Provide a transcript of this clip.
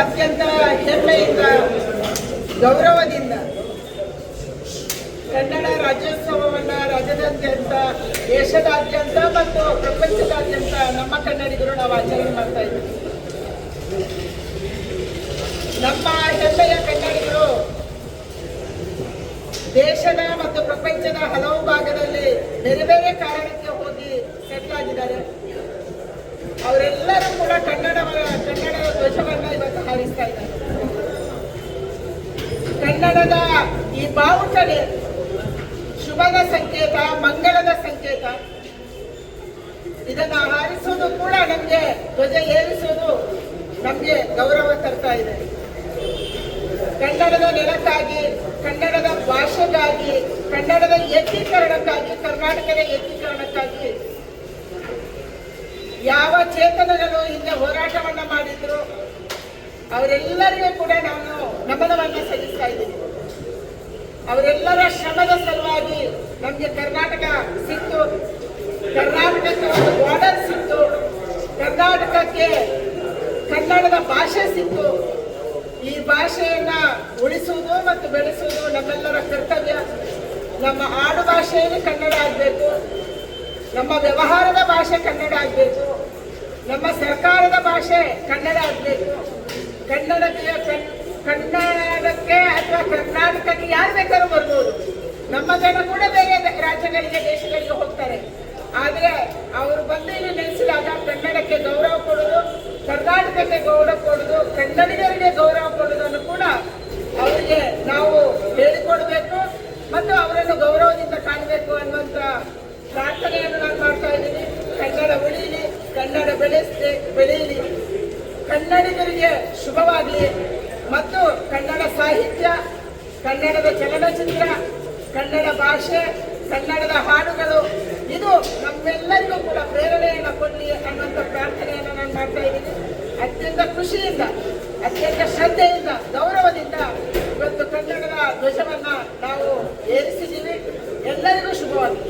ಅತ್ಯಂತ ಹೆಮ್ಮೆಯಿಂದ, ಗೌರವದಿಂದ ಕನ್ನಡ ರಾಜ್ಯೋತ್ಸವವನ್ನ ರಾಜ್ಯದಾದ್ಯಂತ ದೇಶದಾದ್ಯಂತ ಮತ್ತು ಪ್ರಪಂಚದಾದ್ಯಂತ ನಮ್ಮ ಕನ್ನಡಿಗರು ನಾವು ಆಚರಣೆ ಮಾಡ್ತಾ ಇದ್ದೀವಿ. ನಮ್ಮ ಹೆಮ್ಮೆಯ ಕನ್ನಡಿಗರು ದೇಶದ ಮತ್ತು ಪ್ರಪಂಚದ ಹಲವು ಭಾಗದಲ್ಲಿ ಬೇರೆ ಬೇರೆ ಕಾರಣಕ್ಕೆ ಹೋಗಿ ಸೆಟ್ಲ್ ಆಗಿದ್ದಾರೆ ಅವರೆಲ್ಲರೂ ಕೂಡ ಕನ್ನಡ ಧ್ವಜವನ್ನ ಕನ್ನಡದ ಈ ಬಾವುಟನೆ ಶುಭದ ಸಂಕೇತ, ಮಂಗಳದ ಸಂಕೇತ. ಇದನ್ನ ಹಾರಿಸುವುದು ಕೂಡ ನಮಗೆ ಧ್ವಜ ಏರಿಸೋದು ನಮಗೆ ಗೌರವ ತರ್ತಾ ಇದೆ. ಕನ್ನಡದ ನೆಲಕ್ಕಾಗಿ, ಕನ್ನಡದ ಭಾಷೆಗಾಗಿ, ಕನ್ನಡದ ಏಕೀಕರಣಕ್ಕಾಗಿ, ಕರ್ನಾಟಕದ ಏಕೀಕರಣಕ್ಕಾಗಿ ಯಾವ ಚೇತನಗಳು ಹಿಂದೆ ಹೋರಾಟವನ್ನ ಮಾಡಿದ್ರು ಅವರೆಲ್ಲರಿಗೂ ಕೂಡ ನಾನು ನಮನವನ್ನ ಸಲ್ಲಿಸ್ತಾ ಇದ್ದೀನಿ. ಅವರೆಲ್ಲರ ಶ್ರಮದ ಸಲುವಾಗಿ ನಮಗೆ ಕರ್ನಾಟಕ ಸಿಕ್ತು. ಕರ್ನಾಟಕಕ್ಕೆ ಒಂದು ಬಾರ್ಡರ್ ಸಿಕ್ತು. ಕರ್ನಾಟಕಕ್ಕೆ ಕನ್ನಡದ ಭಾಷೆ ಸಿಕ್ತು. ಈ ಭಾಷೆಯನ್ನ ಉಳಿಸುವುದು ಮತ್ತು ಬೆಳೆಸುವುದು ನಮ್ಮೆಲ್ಲರ ಕರ್ತವ್ಯ. ನಮ್ಮ ಆಡು ಭಾಷೆಯಲ್ಲಿ ಕನ್ನಡ ಆಗಬೇಕು. ನಮ್ಮ ವ್ಯವಹಾರದ ಭಾಷೆ ಕನ್ನಡ ಆಗಬೇಕು. ನಮ್ಮ ಸರ್ಕಾರದ ಭಾಷೆ ಕನ್ನಡ ಆಗಬೇಕು. ಕನ್ನಡಕ್ಕೆ ಕನ್- ಕನ್ನಡಕ್ಕೆ ಅಥವಾ ಕರ್ನಾಟಕಕ್ಕೆ ಯಾರು ಬೇಕಾದ್ರೂ ಬರ್ಬೋದು. ನಮ್ಮ ಜನ ಕೂಡ ಬೇರೆ ರಾಜ್ಯಗಳಿಗೆ, ದೇಶಗಳಿಗೆ ಹೋಗ್ತಾರೆ. ಆದ್ರೆ ಅವರು ಬಂದು ಇಲ್ಲಿ ನೆಲೆಸಿದಾಗ ಕನ್ನಡಕ್ಕೆ ಗೌರವ ಕೊಡೋದು, ಕರ್ನಾಟಕಕ್ಕೆ ಗೌರವ ಕೊಡೋದು, ಕನ್ನಡಿಗರಿಗೆ ಗೌರವ ಕೊಡೋದನ್ನು ಕೂಡ ಅವರಿಗೆ ನಾವು ಹೇಳಿಕೊಡ್ಬೇಕು ಮತ್ತು ಅವರನ್ನು ಗೌರವದಿಂದ ಕಾಣಬೇಕು ಅನ್ನುವಂತ ಪ್ರಾರ್ಥನೆಯನ್ನು ನಾನು ಮಾಡ್ತಾ ಇದ್ದೀನಿ. ಕನ್ನಡ ಉಳಿಲಿ, ಕನ್ನಡ ಬೆಳೆಸಲಿ ಬೆಳೆಯಲಿ ಕನ್ನಡಿಗರಿಗೆ ಶುಭವಾಗಲಿ. ಮತ್ತು ಕನ್ನಡ ಸಾಹಿತ್ಯ, ಕನ್ನಡದ ಚಲನಚಿತ್ರ, ಕನ್ನಡ ಭಾಷೆ, ಕನ್ನಡದ ಹಾಡುಗಳು, ಇದು ನಮ್ಮೆಲ್ಲರಿಗೂ ಕೂಡ ಪ್ರೇರಣೆಯನ್ನು ಕೊಡಲಿ ಅನ್ನುವಂಥ ಪ್ರಾರ್ಥನೆಯನ್ನು ನಾನು ಮಾಡ್ತಾ ಇದ್ದೀನಿ. ಅತ್ಯಂತ ಖುಷಿಯಿಂದ, ಅತ್ಯಂತ ಶ್ರದ್ಧೆಯಿಂದ, ಗೌರವದಿಂದ ಇವತ್ತು ಕನ್ನಡದ ಧ್ವಜವನ್ನ ನಾವು ಏರಿಸಿದ್ದೀವಿ. ಎಲ್ಲರಿಗೂ ಶುಭವಾಗಲಿ.